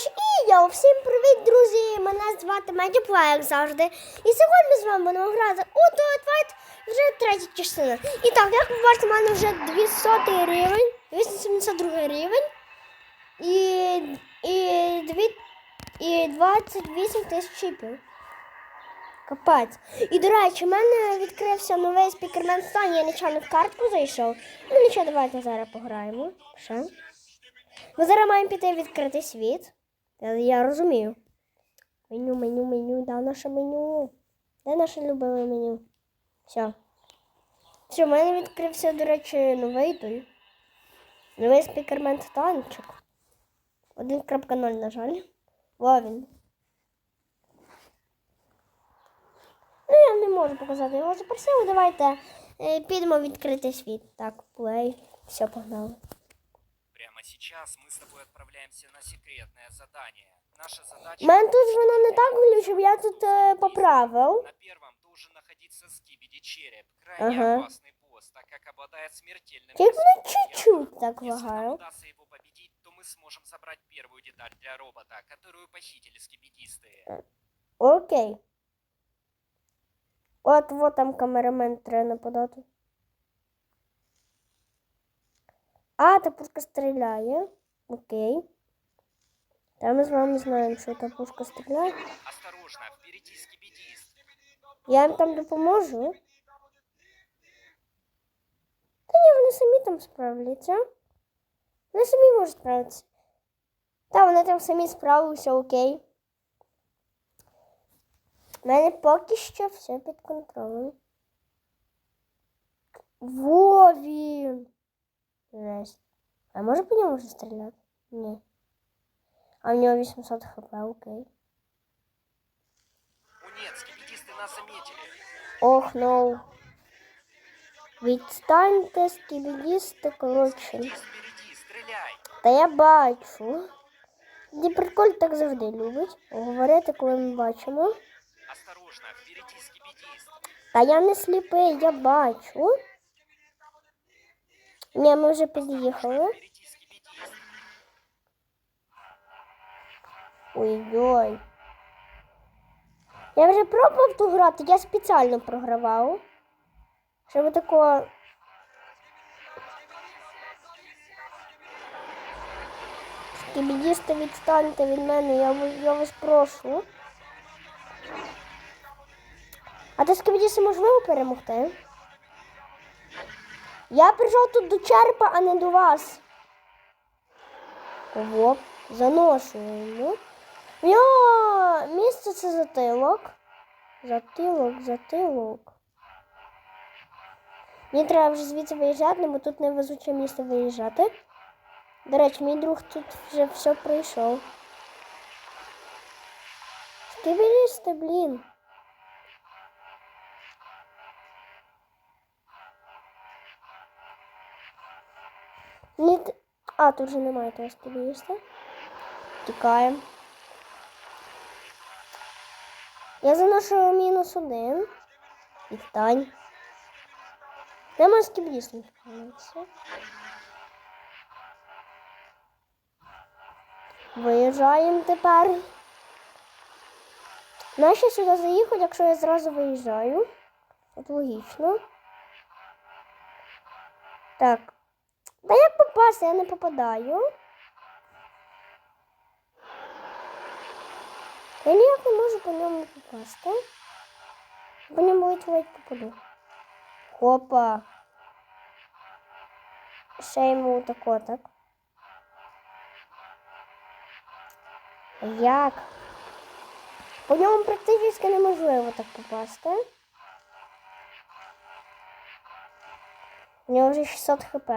ж і я. Всім привіт, друзі! Мене звати Медіплей, як завжди. І сьогодні ми з вами будемо грати у Fight вже третя частина. І так, як ви бачите, в мене вже 200 рівень, 272 рівень і, і, дві, і 28 тисяч чіпів. Капець. І, до речі, в мене відкрився новий спікермен стан, я нечайно в картку зайшов. Ну нічого, давайте зараз пограємо. Ще. Ми зараз маємо піти відкрити світ. Я, я розумію. Меню, меню, меню, де наше меню? Де наше любиме меню? Все. Все, в мене відкрився, до речі, новий той. Новий спікермен танчик. 1.0, на жаль. Во він. Ну, я не можу показати його запросив. Давайте е, підемо відкрити світ. Так, плей. Все, погнали. Прямо сейчас мы с тобой отправляемся на секретное задание. Наша задача... У мене тут воно не так глючив, я тут е, поправив. На первом должен находиться Скибиди Череп, крайне Ага. опасный босс, так как обладает смертельным... Тільки риском на чуть-чуть так Если нам лагаю. удастся его победить, то мы сможем забрать первую деталь для робота, которую похитили скибидисты. Окей. От вот там камерамен треба нападати. А, та пушка стріляє. Окей. Та ми з вами знаємо, що та пушка стріляє. Я їм там допоможу. Та ні, вони самі там справляться. Вони самі можуть справитися. Та вони там самі справилися, окей. У мене поки що все під контролем. Во він! Жесть. А може по ньому вже стріляти? Ні. А в нього 800 хп, окей. О нет, скибидисты нас заметили. Ох, ну. Відстаньте, скібідісти, коротше. Скибидист впереди, стреляй. Та я бачу. Діприколь так завжди любить говорити, коли ми бачимо. Осторожно, впереди скибидист. Та я не сліпий, я бачу. Ні, ми вже під'їхали. Ой-ой. Я вже пробував ту грати, я спеціально програвав. Щоб такого. Скібідісти відстаньте від мене, я, я вас прошу. А то скібідісти можливо перемогти? Я прийшов тут до черепа, а не до вас. Ого, заношуємо. В нього місце це затилок. Затилок, затилок. Мені треба вже звідси виїжджати, бо тут невезуче місце виїжджати. До речі, мій друг тут вже все пройшов. Скибілісти, блін. Ні, а, тут же немає того скибіліста. Тікаємо. Я заношу мінус один. Нема скібліс не справляється. Виїжджаємо тепер. Нащо сюди заїхати, якщо я зразу виїжджаю? От логічно. Так. Та як попасти, я не попадаю. Я ніяк не можу по ньому попасти. По ледь ледь попаду. Опа. Ще йому тако так. Як? По ньому практично неможливо так попасти. У нього вже 600 хп.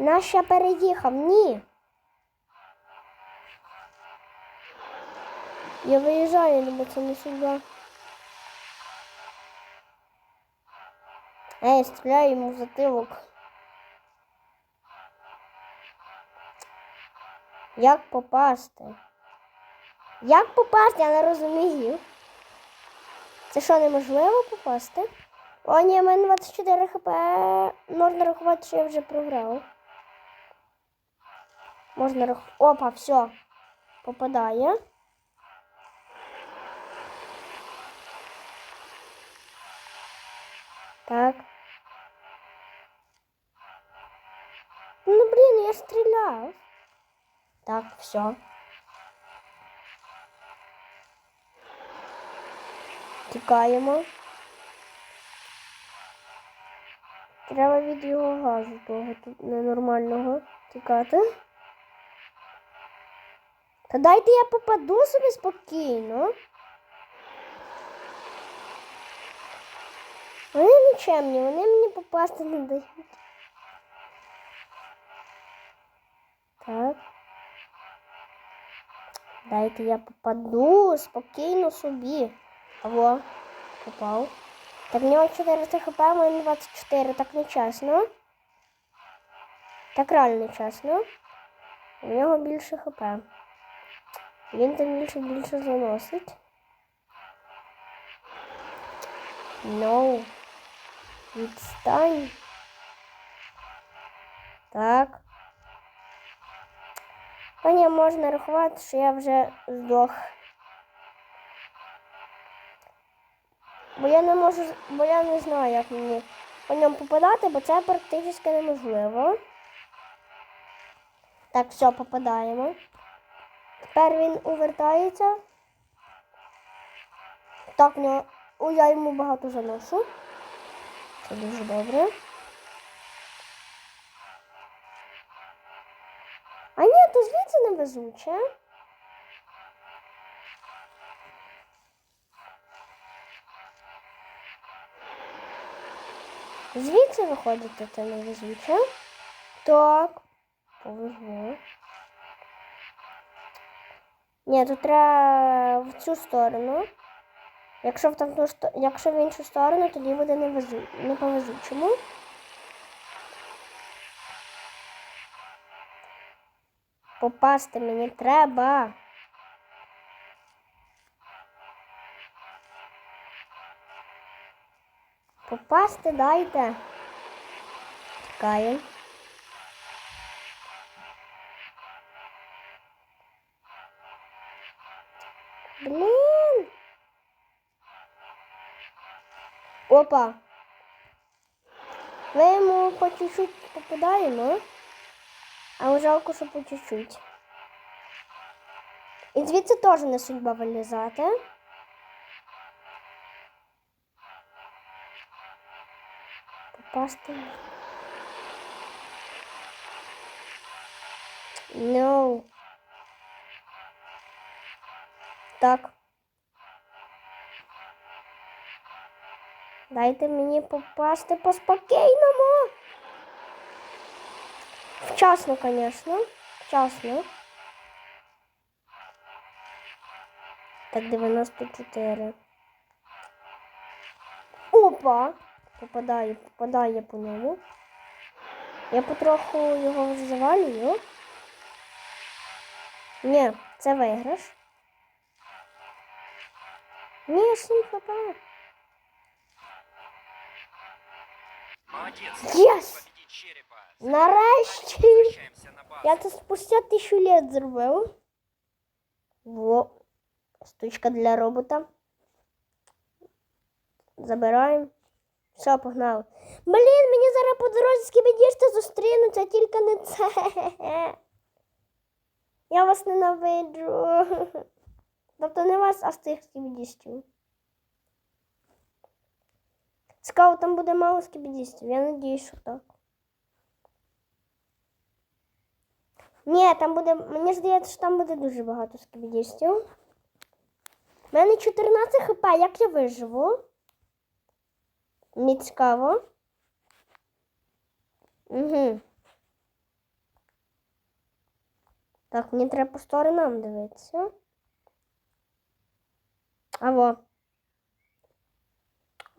Наш я переїхав, ні. Я виїжджаю, бо це не сюди. Ей, стріляю йому в затилок. Як попасти? Як попасти, я не розумію. Це що, неможливо попасти? О, ні, в мене 24 хп. Можна рахувати, що я вже програв. Можна рахувати. Опа, все. Попадає. Так. Ну, блін, я стріляв. Так, все. Тікаємо. Треба від його газу того тут ненормального тікати. Та дайте я попаду собі спокійно. Вони нічемні, вони мені попасти не дають. Так. Дайте я попаду спокійно собі. Алло, попав. Так в нього 400 хп, а в мене 24, так не чесно. Так реально чесно. У нього більше хп. Він там більше більше заносить. No. Відстань. Так. А ні, можна рахувати, що я вже здох. Бо я не можу, бо я не знаю, як мені по ньому попадати, бо це практично неможливо. Так, все, попадаємо. Тепер він увертається. Так, нього. О, я йому багато заношу. Це дуже добре. А ні, то звідси невезуче. Звідси виходить це невезуче. Так. Повезло. Ні, тут треба в цю сторону. Якщо в тамту якщо в іншу сторону, тоді буде не, везу... не по везучому. Попасти мені треба. Попасти дайте. Чекаємо. Опа. Ми йому по чуть-чуть попадаємо. А жалко, що по чуть-чуть. І звідси теж не судьба вилізати. Попасти. No. Так. Дайте мені попасти по спокійному. Вчасно, звісно. Вчасно. Так, 94. Опа! Попадає, попадає по ньому. Я потроху його завалюю. Ні, це виграш. Ні, 7 хп. Молодец. Yes! Нарешті! Я це спустя тисячу лет зробив. Во. Штучка для робота. Забираємо. Все, погнали. Блін, мені зараз по дорозі скібідішти зустрінуться, тільки не це. Я вас ненавиджу. Тобто не вас, а з тих скібідістів. Цікаво, там буде мало скібідістів. Я надіюсь, що так. Ні, там буде. Мені здається, що там буде дуже багато скібідістів. У мене 14 хп, як я виживу? Мені цікаво. Угу. Так, мені треба по сторонам дивитися. Аво.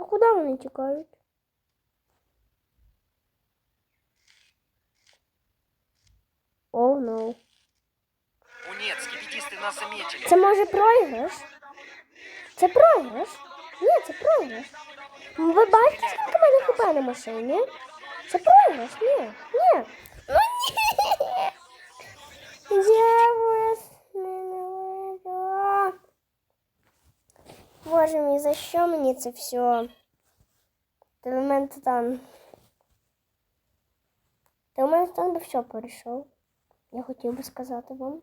А куди вони тікають? Оу, oh, no. О нет, скибидисты нас заметили. Це може програш? Це програш? Ні, це програш. Ви бачите, скільки в мене хп на машині? Це програш? Ні. Ні. Ну ні. боже мій, за що мені це все? Телемент титан. Телемент титан би все перейшов. Я хотів би сказати вам.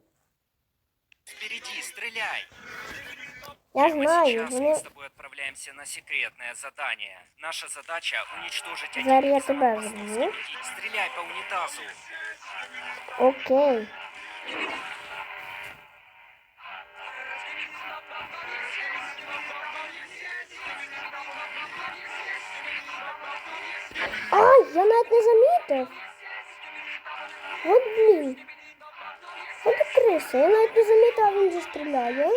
Впереди, стреляй! Я Прямо знаю, сейчас мы вони. с тобой отправляемся на секретное задание. Наша задача уничтожить один Зараз я из тебе аванпостовских візьму. детей. Стреляй по унитазу. Окей. Ай, Я навіть не замітив. От блін. От криса, я навіть не замітив, а він же стріляє.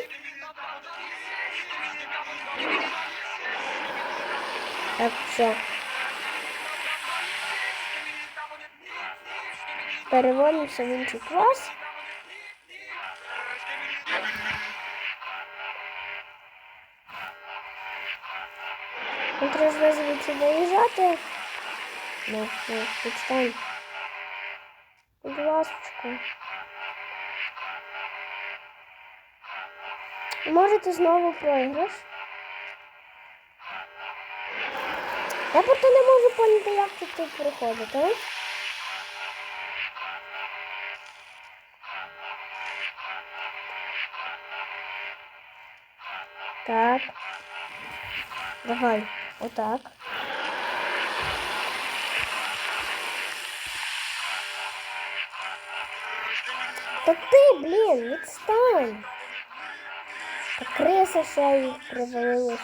Так, все. Переводимося в інший клас. Треба звідси виїжджати. Ну, ну, відстань. Будь ласочка. Можете знову проіграш. Я просто не можу поняти, як тут тут проходити. Так. Давай. Отак. Та ти, блін, відстань. А криса ще й привалила.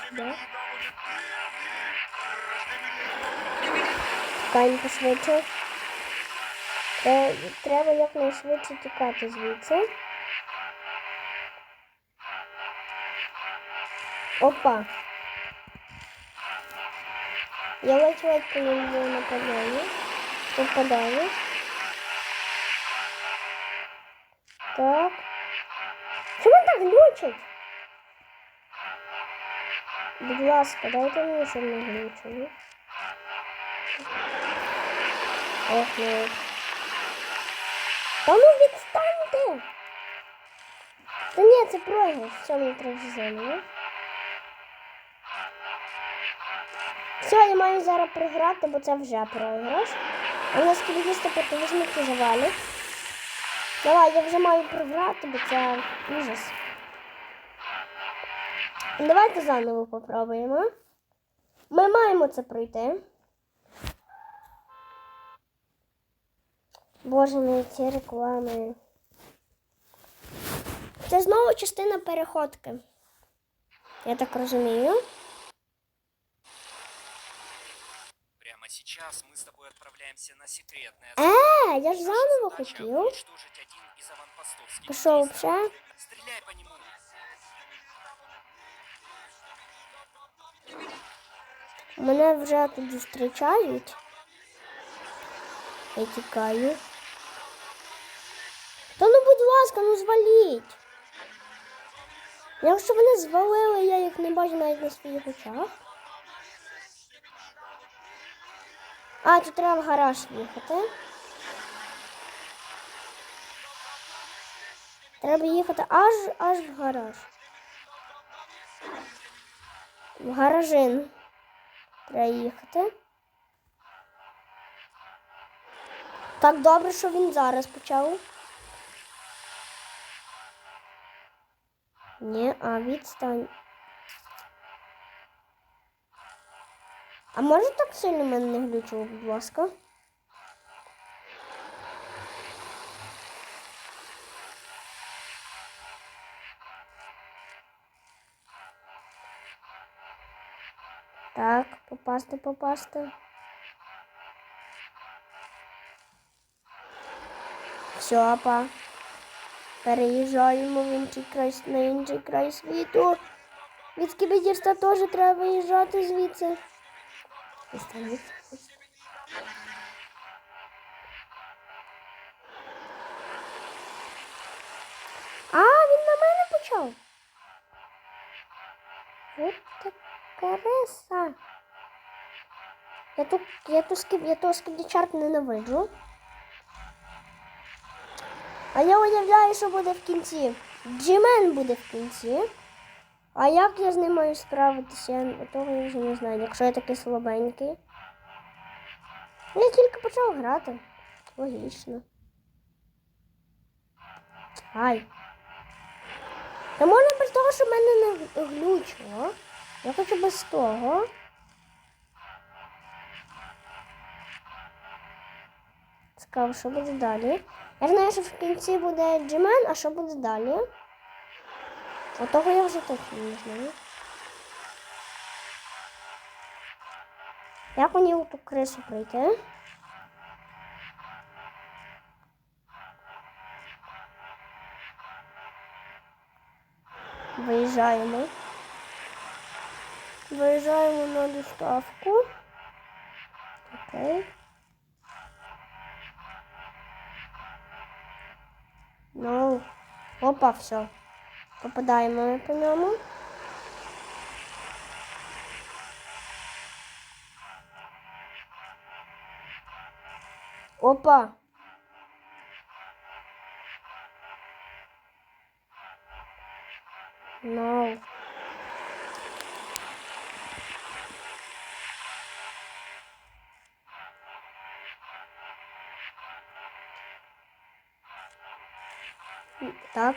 Кань пошвидше. Треба, треба якнайшвидше тікати звідси. Опа. Я ледь-ледь по ньому нападаю. Попадаю. Так. Чому так глючить? Будь ласка, дайте мені, щоб не глючило. Ох, ну. Та ну відстаньте! Та ні, це програш. Все, мені треба вже. Все, я маю зараз програти, бо це вже програш. А нас візьмуть і завалять. Давай, я вже маю програти, бо це ужас. Давайте заново попробуємо. Ми маємо це пройти. Боже мій, ці реклами. Це знову частина переходки. Я так розумію. Прямо сейчас тобой отправляемся на секретное Е, я ж заново Пішов детей. вже. Стреляй по нему. Мене вже тут зустрічають. Я тікаю. Та ну, будь ласка, ну зваліть. Якщо вони звалили, я їх не бачу навіть на своїх очах. А, тут треба в гараж їхати. Треба їхати аж аж в гараж. В гаражин. Треба їхати. Так добре, що він зараз почав. Ні, а відстань. А може так сильно мене не глючило, будь ласка? Так, попасти, попасти. Все, па. Переїжджаємо в інший край, на інший край світу. Від скібідірства теж треба виїжджати звідси. Відстань. А, він на мене почав. От така риса. Я ту, я ту скіб, я того скібдічарт ненавиджу. А я уявляю, що буде в кінці. Джимен буде в кінці. А як я з ним маю справитися? Я того вже не знаю, якщо я такий слабенький. Я тільки почав грати. Логічно. Ай. Та можна без того, що в мене не глючило. Я хочу без того. Цікаво, що буде далі. Я знаю, що в кінці буде Джимен, а що буде далі? Отого я вже точно не знаю. Як мені у ту крису пройти? Виїжджаємо. Виїжджаємо на доставку. Окей. Ну, опа, все. Попадаємо ми по ньому. Опа. No. Так.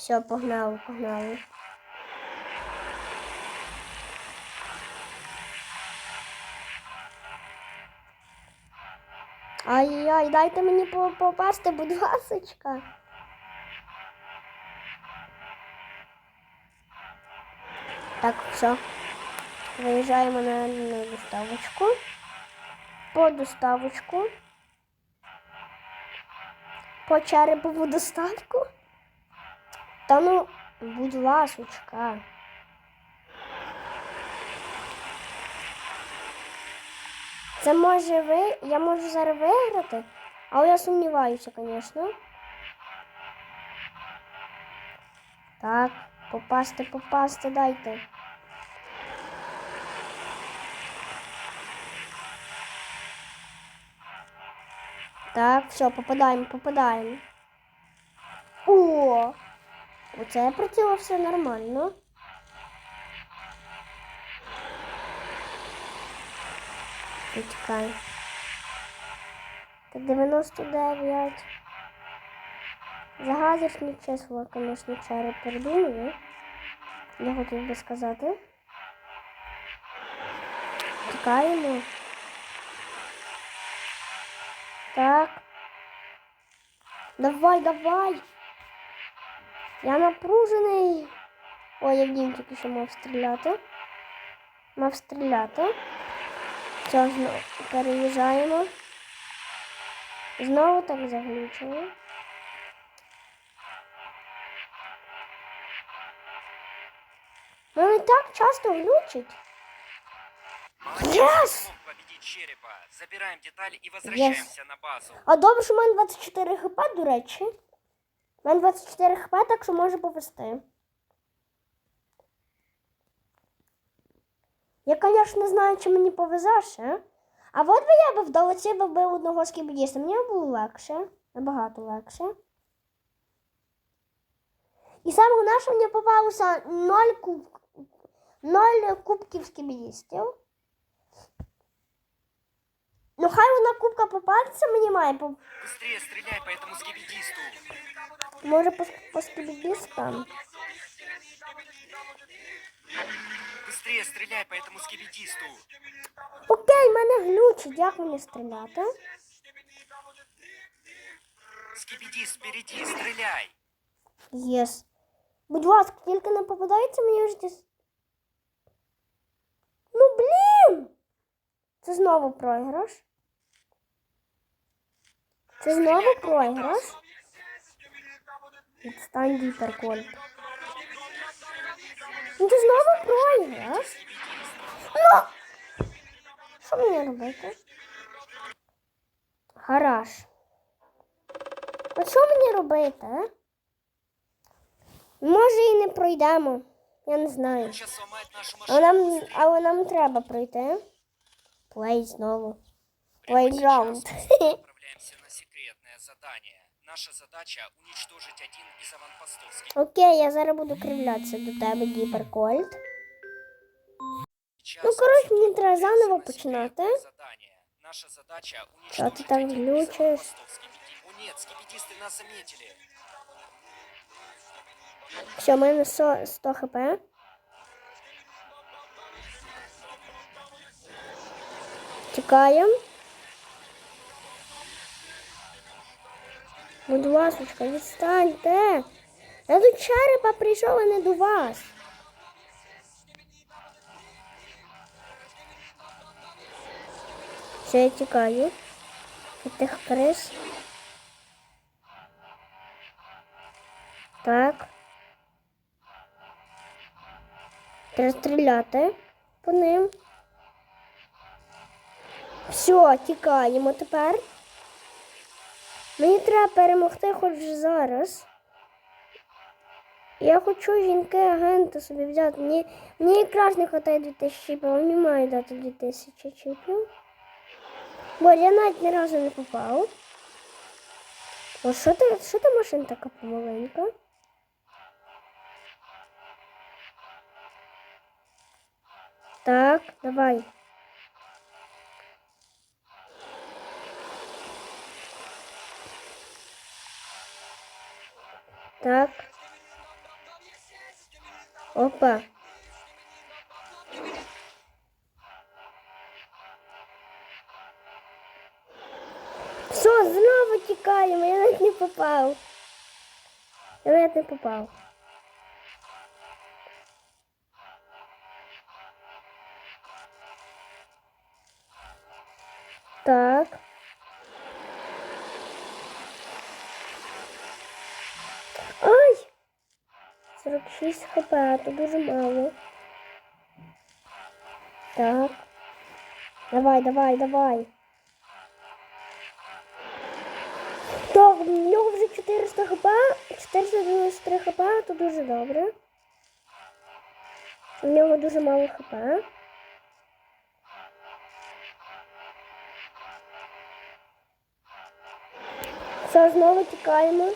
Все, погнали, погнали. Ай-яй, дайте мені попасти, будь ласочка. Так, все. Виїжджаємо на, на доставочку. По доставочку. По черепову доставку. Та ну, будь ласочка. Це може ви. Я можу зараз виграти, але я сумніваюся, звісно. Так, попасти, попасти, дайте. Так, все, попадаємо, попадаємо. О! Оце працювало все нормально. Почекай. Так 99. Загадочне число, звісно, череп передумує. Я хотів би сказати. Чекаємо. Так. Давай, давай. Я напружений. Ой, я в дім тільки що мав стріляти. Мав стріляти. Все, знову переїжджаємо. Знову так заглючило. Ну і так часто глючить. Yes! победить черепа. Забираем деталь и возвращаемся на базу. А добре, що в мене 24 хп, до речі. У мене 24 хп, так що може повести. Я, звісно, не знаю, чи мені повезе ще. А от би я би вдалося би одного скібідіста. Мені було легше. Набагато легше. І саме головне, що мені попалося 0, куб... 0 кубків скібідістів. Ну хай одна кубка попадеться, мені має по... Быстрее стреляй по этому скибидисту. Може по, по скібідістам. Быстрее стреляй по этому скибидисту. Окей, мене глючить, як мені стріляти? Скибидист впереди, стреляй. Єс. Будь ласка, тільки не попадається мені вже. десь- Ну блін! Це знову програш. Це знову програш. Відстань Діперкольт. Ну це знову програш. Ну! Що мені робити? Гараж. От що мені робити, а? Може і не пройдемо. Я не знаю. Але нам, але нам треба пройти. Плей знову. Прямо Playground. сейчас мы отправляемся на секретное задание. Наша задача уничтожить один из аванпостовских Окей, я зараз буду кривлятися до тебе, Гіперкольт. Ну, коротше, мені треба заново починати. Наша задача Що ти там глючиш? нет, скипетисты нас заметили. Все, у мене 100, 100 хп. Тікаємо. Будь ласочка, відстаньте. Я до черепа прийшов, а не до вас. Все, я тікаю. Від тих крис. Так. Треба стріляти по ним. Все, тікаємо тепер. Мені треба перемогти хоч зараз. Я хочу жінки агента собі взяти. Мені, мені якраз не вистачає 2000 чіпів, а мені має дати 2000 чіпів. Бо я навіть ні разу не попав. О, що ти, що ти машина така помаленька? Так, давай. Так. Опа. Все, знову тікаємо, я навіть не попав. Я навіть не попав. Так. 46 хп, то дуже мало. Так. Давай, давай, давай. Так, в нього вже 400 хп, 493 хп, то дуже добре. У нього дуже мало хп. Все, знову тікаємо.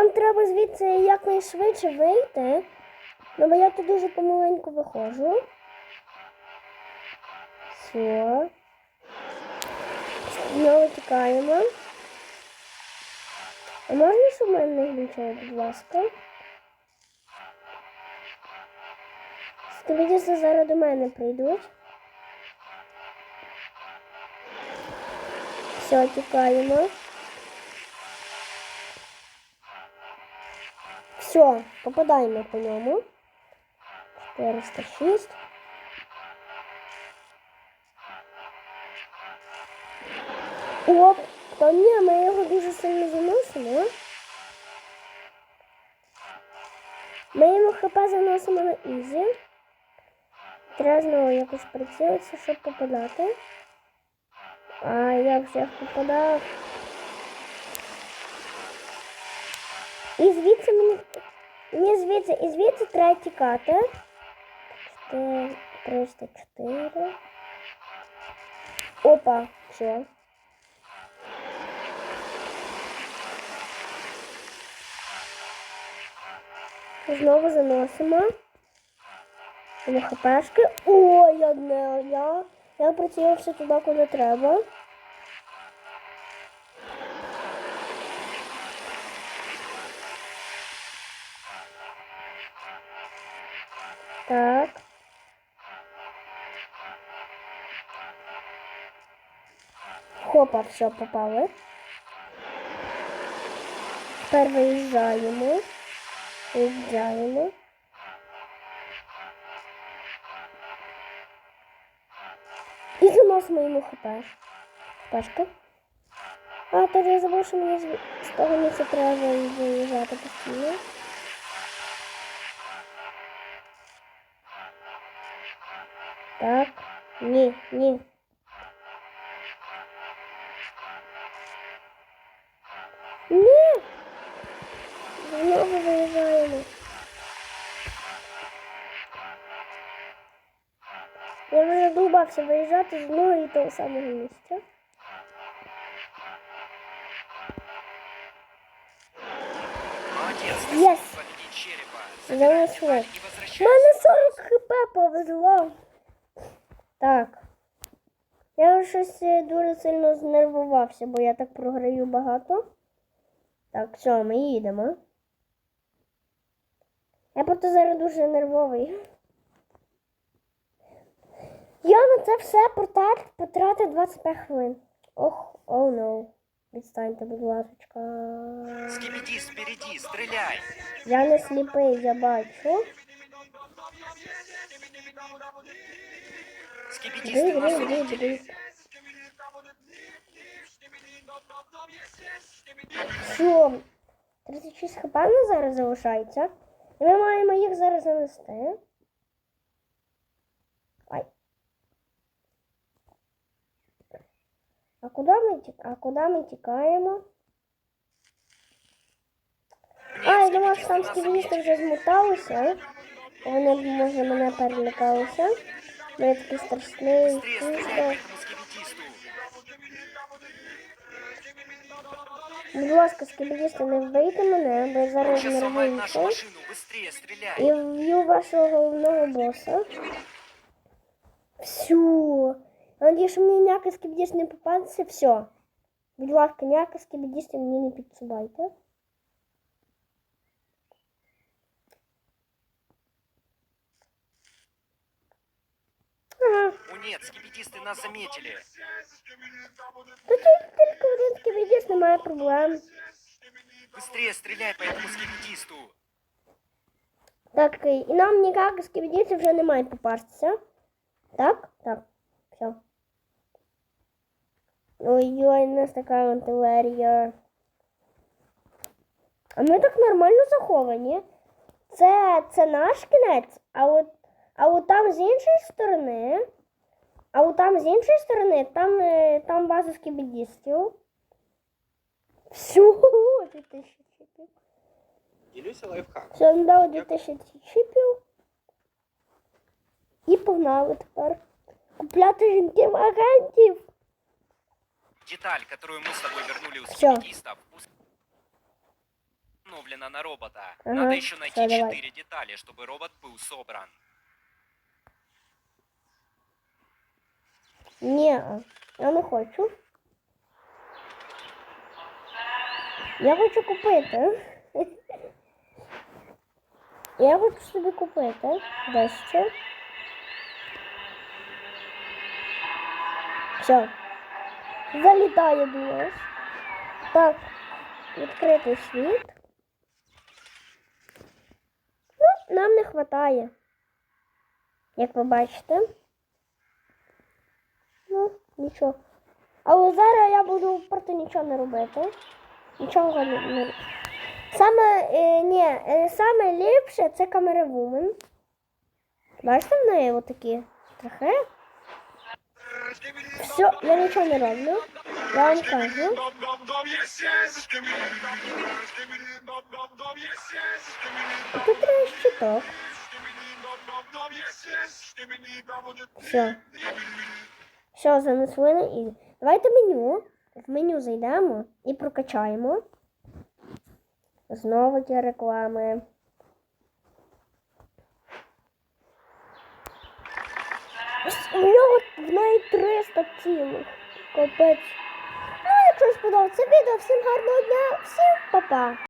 Нам треба звідси якнайшвидше вийти. Ну, бо я тут дуже помаленьку виходжу. Все. Знову тікаємо. А можна, щоб мене не глючило, будь ласка? Скажіть, зараз до мене прийдуть. Все, тікаємо. Все, попадаємо по ньому. 406. Оп, та ні, ми його дуже сильно заносимо. Ми йому хп заносимо на ізі. Треба знову якось прицілитися, щоб попадати. А я всіх попадав. І звідси мені. Мені звідси і звідси треба тікати. 4, 304. Опа, все. Знову заносимо. На хпшки. Ой, одне я. Я прицілився туди, куди треба. Так. Хопа, все, попали. Тепер виїжджаємо. Виїжджаємо. І заносимо йому хп. Хпшки. А, тоді я забув, що мені з того місця треба виїжджати постійно. Так, ні, ні. Ні! Знову виїжджаємо. Я вже задумав боявся виїжджати з одного і того самого місця. Молодец, ты Yes. черепа. Забирай возвращайся. мене 40 хп повезло. Так. Я щось е, дуже сильно знервувався, бо я так програю багато. Так, все, ми їдемо. Я просто зараз дуже нервовий. Я на це все потратив потратив 25 хвилин. Ох, оу ноу. Відстаньте, будь ласка. Скибидист впереди, стреляй. Я не сліпий, я бачу. Диви, увидели. диви. Що? 36 хп на зараз залишається. І ми маємо їх зараз занести. Ай. А куди ми, а куди ми тікаємо? А, я думала, що там скібісти вже змоталися. Вони, може, мене перелякалися. Ну, я такий страшний. Быстрее стреляй по кішка. этому скибидисту. Будь ласка, скібісти, не вбийте мене, бо я Он зараз сейчас сломает нашу нервуюся. машину. Быстрее стреляй. І вб'ю вашого головного боса. Все. Надіюсь, що мені ніяка скібдіст не попадеться. Все. Будь ласка, ніяка скібдіст мені не підсувайте. нет, скибидисты нас заметили. Та тільки тільки один скібдіст, немає проблем. Быстрее стреляй по этому скибидисту. Так, і нам ніяк скібдісти вже не мають попастися. Так? Так. Все. Ой-ой, у нас така артилерія. А ми так нормально заховані. Це, це наш кінець, а от, а от там з іншої сторони. А от там з іншої сторони, там, е, там база скібідістів. Все, 2000 чіпів. Ділюся лайфхаком. Все, нам дали 2000 чіпів. І погнали тепер. Купляти жінків агентів. Деталь, которую мы с тобой вернули у Всё. скибидистов, установлена на робота. Ага, Надо еще найти всё, давай. четыре детали, чтобы робот был собран. Ні, я не хочу. Я хочу купити. Я хочу собі купити дещо. Все. Залітає до. Так, відкритий світ. Ну, нам не вистачає. Як ви бачите. Нічого. Але зараз я буду просто нічого не робити. Нічого не. не... Саме, е, ні, е, саме ліпше це камера Woman. Бачите в неї отакі страхи? Все, я нічого не роблю. Я вам кажу. Тут треба щиток. Все. Все, занесли і. Давайте меню. В меню зайдемо і прокачаємо. Знову ті реклами. У нього в неї 300 цілих. Капець. Ну, якщо сподобається відео, всім гарного дня, всім па-па.